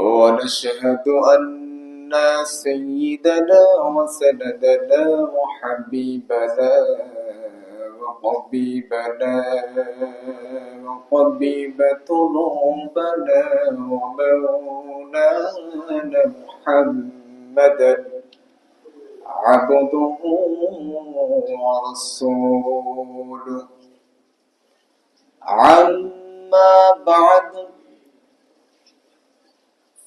ونشهد أن سيدنا وسندنا وحبيبنا وطبيبنا وطبيب قلوبنا ومولانا محمدا عبده ورسوله. عما بعد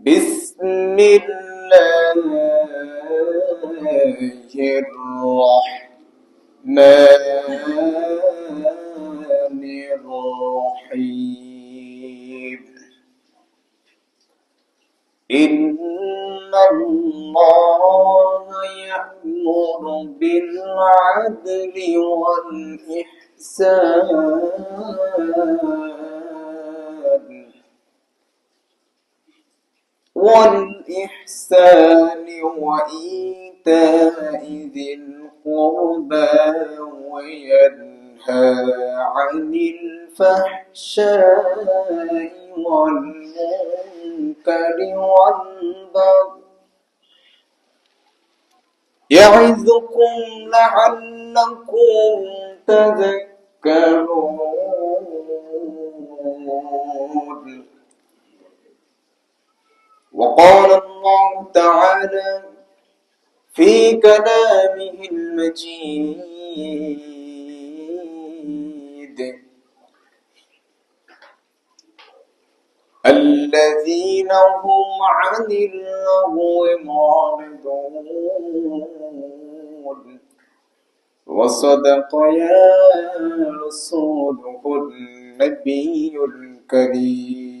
بسم الله الرحمن والإحسان وإيتاء ذي القربى وينهى عن الفحشاء والمنكر والبغي يعظكم لعلكم تذكرون. وقال الله تعالى في كلامه المجيد الذين هم عن اللغو معرضون. وصدق يا رسوله النبي الكريم.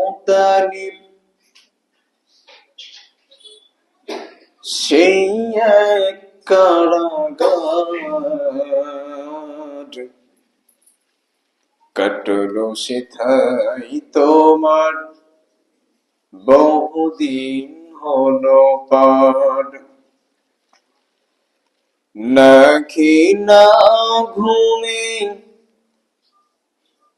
مطالب সেই এক কারাগার কাটলো সেথাই তোমার বহুদিন হলো পার না না ঘুমে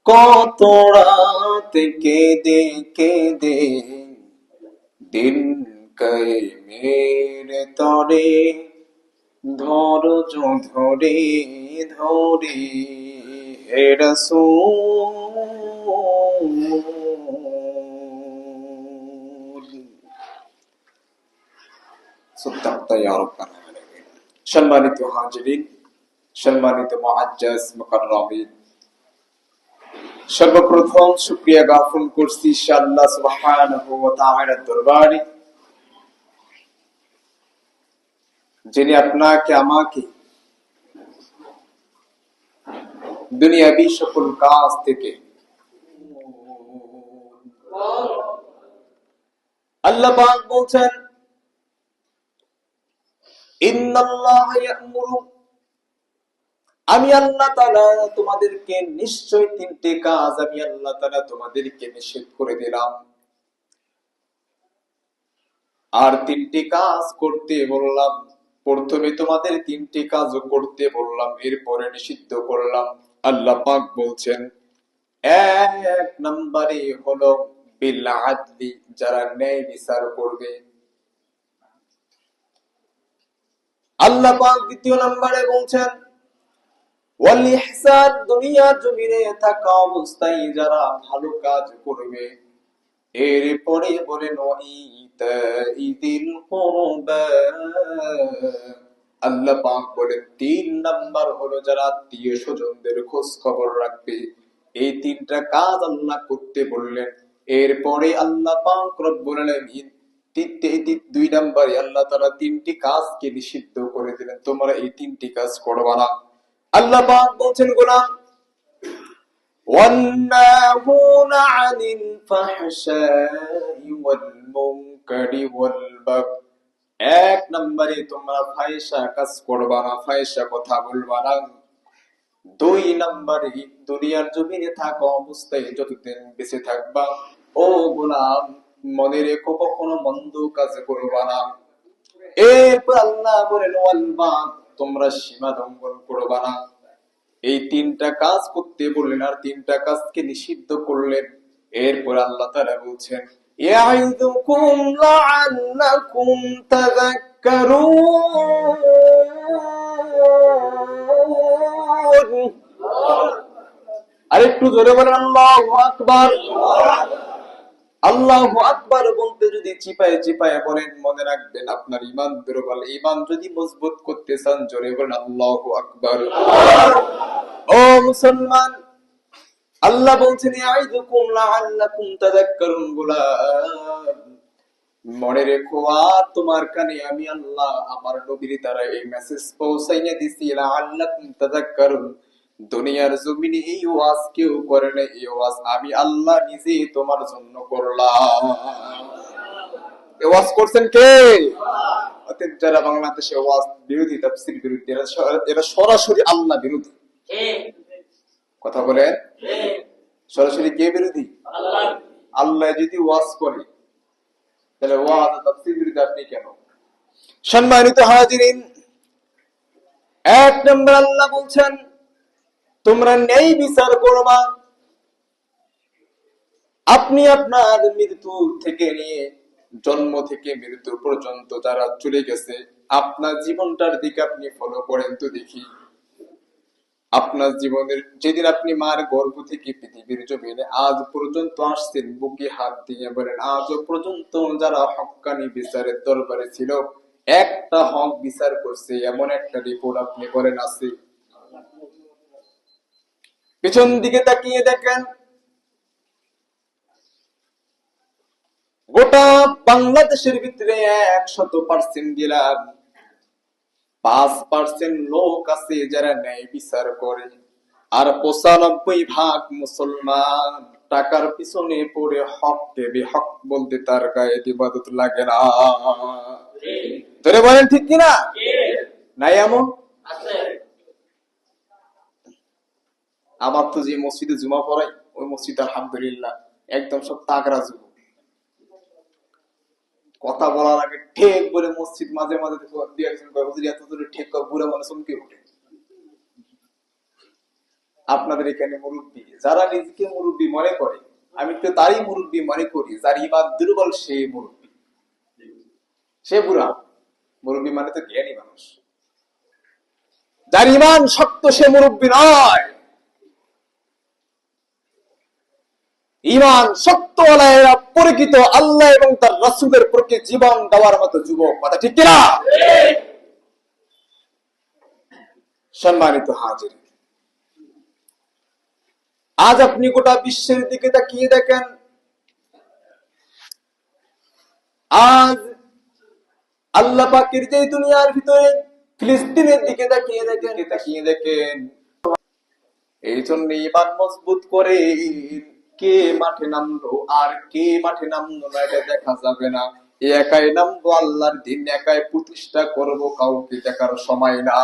কত রাত কেঁদে কেঁদে দিন মেরে তরে, ধরো ধরে ধরে এরা সম্মানিত হাজরিন, সম্মানিত মহাজ্জাস মুকরমিন সর্বপ্রথম শুকরিয়া জ্ঞাপন করছি আল্লাহ সুবহানাহু ওয়া তাআলার দরবারে। যিনি আপনাকে, আমাকে দুনিয়াবি সকল কাজ থেকে আল্লাহ পাক বলছেন, ইন্নাল্লাহ ইয়া'মুরু আমি আল্লাহ তাআলা তোমাদেরকে নিশ্চয় তিনটে কাজ আমি আল্লাহ তাআলা তোমাদেরকে নিষেধ করে দিলাম। আর তিনটি কাজ করতে বললাম, প্রথমে তোমাদের তিনটি কাজ করতে বললাম, এরপরে নিষিদ্ধ করলাম। আল্লাহ পাক বলছেন, এক নম্বরে হলো বিল যারা ন্যায় বিচার করবে। আল্লাহ পাক দ্বিতীয় নম্বরে বলছেন খোঁজ খবর রাখবে। এই তিনটা কাজ আল্লাহ করতে বললেন। এরপরে আল্লাহ পাক রব্বুল দুই নাম্বারে আল্লাহ তারা তিনটি কাজকে নিষিদ্ধ করে দিলেন। তোমরা এই তিনটি কাজ করবা না। আল্লাহ পাক বলছেন গোলাম والناهون عن الفحشاء والمنكر والبغي এক নম্বরে তোমরা ফায়সা কাজ করবা না ফায়সা কথা বলবা না দুই নম্বরে দুনিয়ার জমিনে থাকা অবস্থায় যতদিন বেঁচে থাকবা ও গোলাম মনে রেখো কখনো মন্দ কাজ করবা না এরপর আল্লাহ বলেন ওয়ালবা তোমরা সীমা লঙ্ঘন করবা না। এই তিনটা কাজ করতে বললেন আর তিনটা কাজকে নিষিদ্ধ করলেন। এরপর আল্লাহ তাআলা বলছেন তাযাক্কারুন। আরেকটু জোরে বলেন, আল্লাহ আকবার। আল্লাহু আকবার বলতে যদি চিপায় চিপায় বলেন মনে রাখবেন আপনার ইমান ইমান যদি মজবুত করতে চান, জোরে বলেন আল্লাহু আকবার। ও মুসলমান, আল্লাহ বলছেন মনে রেখো আর তোমার কানে আমি আল্লাহ, আমার নবীর দ্বারা এই মেসেজ পৌঁছাইয়া দিছি, লাআল্লাকুম তাযাক্কারুন। দুনিয়ার জমিনে এই ওয়াজ কেউ করে না এই ওয়াজ আমি আল্লাহ নিজে তোমার জন্য করলাম। ওয়াজ করছেন কে? অতএব যারা বাংলাদেশে ওয়াজ বিরোধী তাফসীর বিরোধী এরা সরাসরি আল্লাহ বিরোধী। কথা বলেন। সরাসরি কে বিরোধী? আল্লাহ যদি ওয়াজ করে তাহলে ওয়াজ তাফসীর বিরোধী আপনি কেন? সম্মানিত হাজিরিন এক নম্বর আল্লাহ বলছেন তোমরা ন্যায় বিচার করবা আপনি আপনার মৃত্যু থেকে নিয়ে জন্ম থেকে মৃত্যু পর্যন্ত যারা চলে গেছে। আপনার জীবনটার দিকে আপনি ফলো করেন তো দেখি। আপনার জীবনের, যেদিন আপনি মার গর্ভ থেকে পৃথিবীর জমিনে, আজ পর্যন্ত আসছেন, বুকে হাত দিয়ে বলেন, আজও পর্যন্ত যারা হক্কানি বিচারের দরবারে ছিল, একটা হক বিচার করছে, এমন একটা রিপোর্ট আপনি বলেন আছে। পিছন দিকে তাকিয়ে দেখেন। গোটা বাংলাদেশের ভিতরে একশত পার্সেন্ট দিলাম পাঁচ পার্সেন্ট লোক আছে যারা ন্যায় বিচার করে। আর পঁচানব্বই ভাগ মুসলমান। টাকার পিছনে পড়ে হক দেবে। হক বলতে তার গায়ে ইবাদত লাগে না। ধরে বলেন ঠিক কিনা? নাই এমন? আমার তো যে মসজিদে জুমা পড়াই, ওই মসজিদ আলহামদুলিল্লাহ একদম সব তাগরা যুবক। কথা বলার আগে ঠেক বলে মসজিদ মাঝে মাঝে দুই একজন এত দূরে ঠেক বুড়া মানুষ চমকে ওঠে। আপনাদের এখানে মুরব্বী, যারা নিজেকে মুরব্বী মনে করে, আমি তো তারই মুরব্বী মনে করি, যার ইমান দুর্বল, সে মুরব্বী। সে বুড়া। মুরব্বী মানে তো জ্ঞানী মানুষ। যার ইমান শক্ত, সে মুরব্বী নয়। ইমান সত্যওয়ালারা পরিচিত আল্লাহ এবং তার রাসূলের প্রতি জীবন দেওয়ার মতো যুবক কথা ঠিক কিনা? সম্মানিত হাজির। আজ আপনি গোটা বিশ্বের দিকে তাকিয়ে দেখেন। আজ আল্লাহ পাকের যে দুনিয়ার ভিতরে ফিলিস্তিনের দিকে তাকিয়ে দেখেন তাকিয়ে দেখেন। এই জন্য ইমান মজবুত করে কে মাঠে নামলো আর কে মাঠে নামলো না এটা দেখা যাবে না। একাই নামবো আল্লাহর দিন, একাই প্রতিষ্ঠা করব কাউকে দেখার সময় না।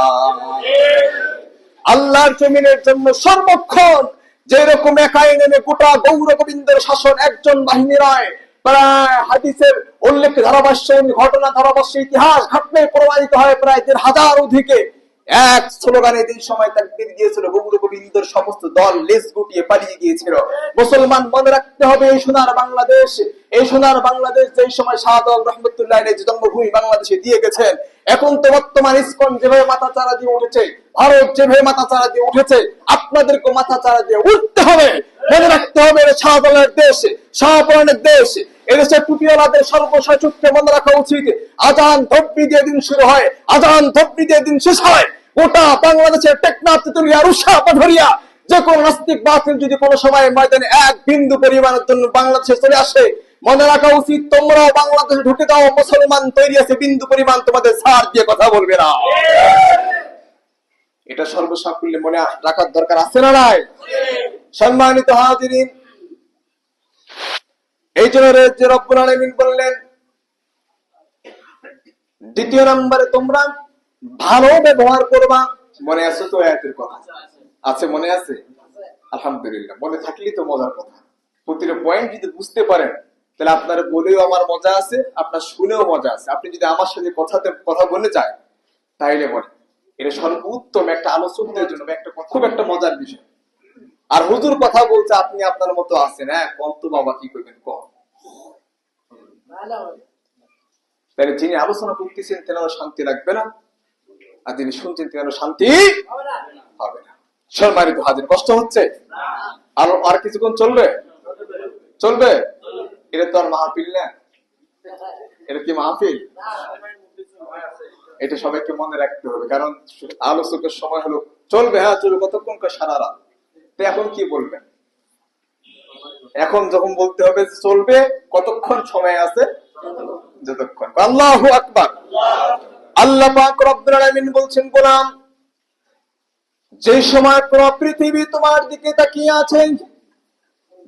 আল্লাহর জমিনের জন্য সর্বক্ষণ যেরকম একাই নেমে গোটা গৌর গোবিন্দের শাসন একজন বাহিনী নয় প্রায় হাদিসের উল্লেখ ধারাভাষ্য ঘটনা ধারাভাষ্য ইতিহাস ঘটনায় প্রমাণিত হয় প্রায় দেড় হাজার অধিকে। এক স্লোগানে যে সময় তাকবীর দিয়েছিল কবি গোবিন্দের সমস্ত দল লেস গুটিয়ে পালিয়ে গিয়েছিল। মুসলমান মনে রাখতে হবে, এই সোনার বাংলাদেশ, এই সোনার বাংলাদেশ যে সময় শাহাদ রহমতুল্লাহ জন্মভূমি বাংলাদেশে দিয়ে গেছেন, এখন তো বর্তমান ইস্কন যেভাবে মাথা চারা দিয়ে উঠেছে ভারত মাথা দিয়ে উঠেছে আপনাদেরকে মাথা দিয়ে উঠতে হবে। মনে রাখতে হবে এটা দেশ দেশ। এদেশে টুপিওয়ালাদের সর্বশয় চুক্তি মনে রাখা উচিত। আজান দিয়ে দিন শুরু হয়, আজান দিয়ে দিন শেষ হয়। বাংলাদেশের যে কোন নাস্তিক বাতিল যদি কোনো সময় ময়দানে এক বিন্দু পরিমাণের জন্য বাংলাদেশে চলে আসে, মনে রাখা উচিত, তোমরাও বাংলাদেশে ঢুকে দাও মুসলমান তৈরি আছে, বিন্দু পরিমাণ তোমাদের সার দিয়ে কথা বলবে না। এটা সর্বসাকুল্যে মনে রাখার দরকার আছে না নাই? সম্মানিত হাজিরিন এই জন্য যে রব্বুল আলামিন বললেন দ্বিতীয় নম্বরে তোমরা ভালো ব্যবহার করবা। মনে আছে তো আয়াতের কথা? আছে মনে আছে? আলহামদুলিল্লাহ মনে থাকলেই তো মজার কথা। প্রতিটা পয়েন্ট যদি বুঝতে পারেন তাহলে আপনার বলেও আমার মজা আছে আপনার শুনেও মজা আছে। আপনি যদি আমার সাথে কথাতে কথা বলে যায় তাইলে বলে এটা সর্বোত্তম একটা আলোচকদের জন্য একটা খুব একটা মজার বিষয়। আর হুজুর কথা বলছে, আপনি আপনার মতো আছেন হ্যাঁ? কম বাবা কি করবেন কম তাহলে যিনি আলোচনা করতেছেন, তেনারও শান্তি লাগবে না। আর যিনি শুনছেন, তেনারও শান্তি হবে না। সম্মানিত হাজির, কষ্ট হচ্ছে? আর আর কিছুক্ষণ চলবে? চলবে? এটা তো আর মাহফিল না। এটা কি মাহফিল? এটা সবাইকে মনে রাখতে হবে, কারণ আলোচকের সময় হলো, চলবে হ্যাঁ চলবে, কতক্ষণ সারা রাত? তো এখন কি বলবেন? এখন যখন বলতে হবে চলবে, কতক্ষণ সময় আছে? যতক্ষণ। আল্লাহু আকবার। আল্লাহ পাক রব্বুল বলছেন, গোলাম যে সময় পুরো পৃথিবী তোমার দিকে তাকিয়ে আছে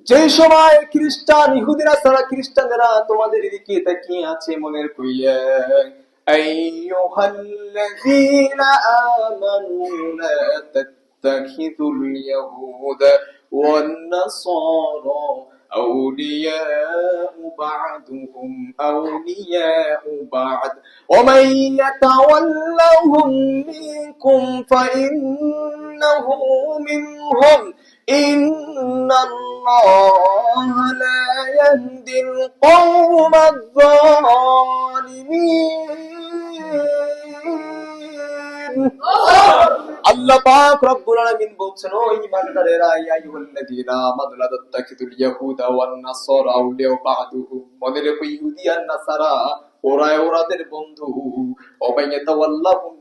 যে সময় খ্রিস্টান, ইহুদিরা ছাড়া খ্রিস্টানেরা তোমাদের দিকে তাকিয়ে আছে মনের কইয়া أيها آمنوا لا تتخذوا اليهود والنصارى أولياء بعضهم أولياء بعض. ومن يتولهم منكم فإنه منهم. إن الله لا يهدي القوم الظالمين আল্লাহ পাক রব্বুল আলামিন বলছেন ও ঈমানদারেরা ইয়া আইয়ুহাল্লাযীনা আমানু লা তাত্তাখিযুল ইয়াহুদা ওয়ান নাসারা আউলিয়া বা'দুহুম মনে রেখো ইহুদি আর নাসারা ওরা ওরাদের বন্ধু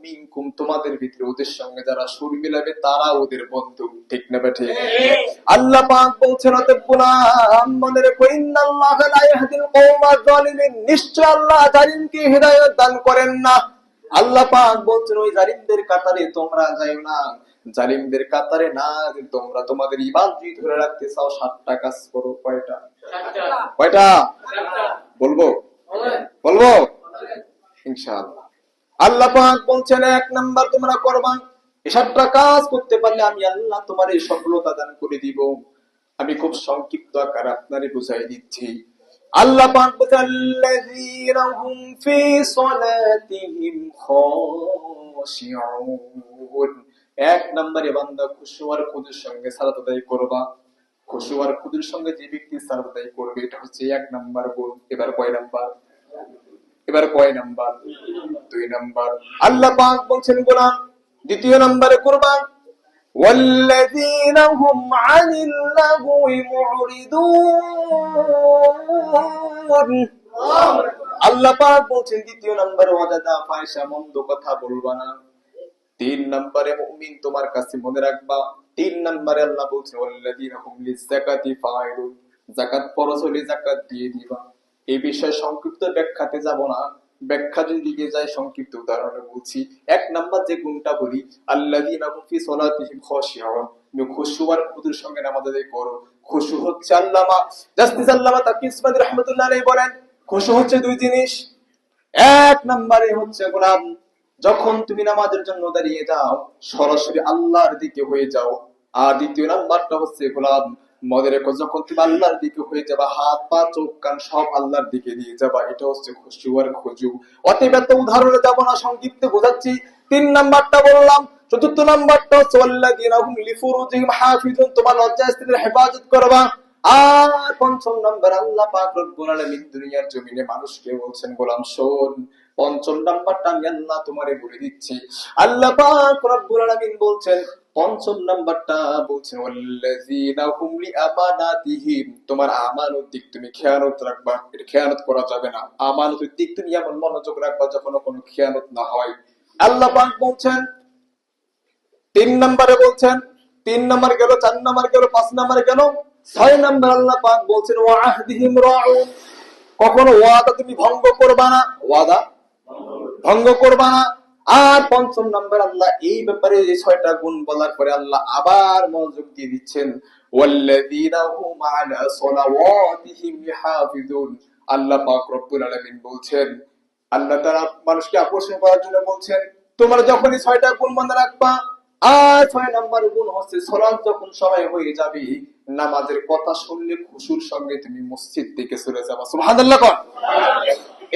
মিনকুম তোমাদের ভিতরে ওদের সঙ্গে যারা সুর মিলাবে তারা ওদের বন্ধু। ঠিক না বেঠে আল্লাহ পাক বলছেন মনে রেখো ইন্নাল্লাহা লা ইয়াহদিল কওমাজ জালিমিন নিশ্চয় আল্লাহ জালিমকে হিদায়াত দান করেন না। আল্লাহ পাক বলছেন ওই জালিমদের কাতারে তোমরা যাইও না। জালিমদের কাতারে না তোমরা তোমাদের ইমান যদি ধরে রাখতে চাও। সাতটা কাজ করো কয়টা? কয়টা? বলব? বলব? ইনশাআল্লাহ। আল্লাহ পাক বলছেন, এক নাম্বার তোমরা করবা এই সাতটা কাজ করতে পারলে আমি আল্লাহ তোমার এই সফলতা দান করে দিব। আমি খুব সংক্ষিপ্ত আকার আপনারে বুঝাই দিচ্ছি। আল্লাহ পাক এক নম্বরে বান্দা খুশুয়ার খুদের সঙ্গে সালাত আদায় করবা। খুশুয়ার খুদের সঙ্গে যে ব্যক্তি সালাত আদায় করবে এটা হচ্ছে এক নাম্বার গুণ এবার কয় নাম্বার এবার কয় নাম্বার দুই নাম্বার আল্লাহ পাক বলছেন গোলাম দ্বিতীয় নম্বরে করবা والذين هم عن اللغو معرضون আল্লাহ পাক বলছেন দ্বিতীয় নম্বরে ওয়াদাদা ফায়সা মন্দ কথা বলবা না তিন নম্বরে মুমিন তোমার কাছে মনে রাখবা তিন নম্বরে আল্লাহ বলছে, ওয়াল্লাযীনা হুম ফাইলুন দিয়ে দিবা এই বিষয়ে সংক্ষিপ্ত ব্যাখ্যাতে যাব না। ব্যাখ্যা দিকে সংক্ষিপ্ত উদাহরণে বলছি। এক নাম্বার যে গুণটা বলি, আল্লাযীনা হুম সালাতিহিম খুদুর সঙ্গে নামাজ করো খুশু হচ্ছে আল্লামা। জাস্টিস আল্লামা তাকি আলাইহি বলেন, খুশু হচ্ছে দুই জিনিস। এক নম্বরে হচ্ছে গোলাম যখন তুমি নামাজের জন্য দাঁড়িয়ে যাও, সরাসরি আল্লাহর দিকে হয়ে যাও। আর দ্বিতীয় নাম্বারটা হচ্ছে গোলাম। মনে রেখো, যখন তুমি আল্লাহর দিকে হয়ে যাবা, হাত, পা, চোখ, কান সব আল্লাহর দিকে দিয়ে যাবা। এটা হচ্ছে খুশু আর খুজু। অতএব এত উদাহরণে যাব না, সংক্ষিপ্তে বোঝাচ্ছি। তিন নাম্বারটা বললাম। চতুর্থ নাম্বারটা হচ্ছে, ওয়াল্লাযীনা হুম লিফুরুজিহিম হাফিজুন তোমার লজ্জা স্ত্রীর হেফাজত করবা। আর পঞ্চম নাম্বার, আল্লাহ পাক রব্বুল আলামিন দুনিয়ার জমিনে মানুষকে বলছেন, গোলাম, শোন পঞ্চম নাম্বারটা আমি আল্লাহ তোমারে বলে দিচ্ছি। আল্লাহ পাক রব্বুল আলামিন বলছেন, পঞ্চম নাম্বারটা বলছেন, ওয়াল্লাযীনা হুম লিআমানাতিহিম তোমার আমানত দিক তুমি খেয়ানত রাখবা খেয়ানত করা যাবে না। আমানতের দিক তুমি এমন মনোযোগ রাখবা যখন কোনো খেয়ানত না হয়। আল্লাহ পাক বলছেন, তিন নম্বরে বলছেন, তিন নম্বর গেল, চার নম্বর গেল, পাঁচ নম্বর গেল। ছয় নম্বর আল্লাহ পাক বলছেন ওয়াহদিহিম রাউন। কখনো ওয়াদা তুমি ভঙ্গ করবা না। ওয়াদা ভঙ্গ করবা না। আর পঞ্চম নম্বর আল্লাহ এই ব্যাপারে এই ছয়টা গুণ বলার পরে আল্লাহ আবার মনোযোগ দিয়ে দিচ্ছেন আল্লাহ পাক রব্বুল আলামিন বলছেন, আল্লাহ তারা মানুষকে আকর্ষণ করার জন্য বলছেন, তোমরা যখন এই ছয়টা গুণ মনে রাখবা, আর ছয় নম্বর গুণ হচ্ছে সলাৎ যখন সবাই হয়ে যাবে নামাজের কথা শুনলে খুশুর সঙ্গে তুমি মসজিদ দিকে চলে যাবা। সুবহানাল্লাহ কর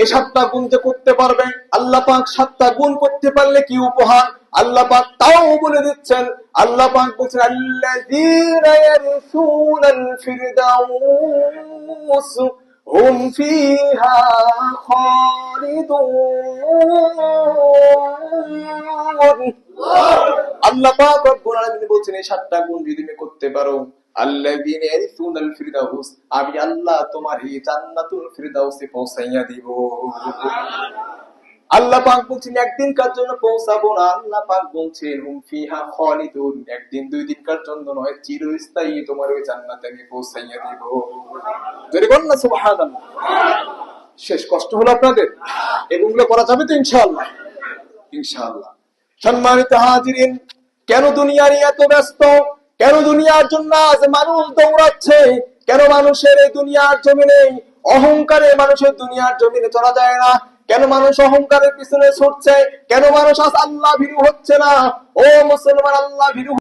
এই সাতটা গুণ যে করতে পারবে, আল্লাহ পাক সাতটা গুণ করতে পারলে কি উপহার? আল্লাহ পাক তাও বলে দিচ্ছেন, আল্লাহ পাক বলছেন, আল্লাযীনা ইয়ারসুনাল ফিরদাউস, হুম ফিহা খালিদুন। আল্লাহ পাক রব্বুল আলামিন বলছেন, এই সাতটা গুণ যদি তুমি করতে পারো আমি আল্লাহ তোমার এই জান্নাতুল ফিরদাউসে পৌঁছাইয়া দিব। আল্লাহ। পাক বলছেন একদিন কার জন্য পৌঁছাবো না? আল্লাহ পাক বলছেন ফিহা খালিদুন। একদিন দুই দিন কার জন্য নয় চিরস্থায়ী তোমার ওই জান্নাতে আমি পৌঁছাইয়া দিব। জোরে বল না সুবহানাল্লাহ। শেষ কষ্ট হলো আপনাদের? এগুলো করা যাবে তো ইনশাআল্লাহ? ইনশাআল্লাহ। সম্মানিত হাজিরিন কেন দুনিয়া নিয়ে এত ব্যস্ত? কেন দুনিয়ার জন্য আজ মানুষ দৌড়াচ্ছে? কেন মানুষের এই দুনিয়ার জমিনে, অহংকারে মানুষের দুনিয়ার জমিনে চলা যায় না? কেন মানুষ অহংকারের পিছনে ছুটছে? কেন মানুষ আজ আল্লাহ ভীরু হচ্ছে না? ও মুসলমান, আল্লাহ ভীরু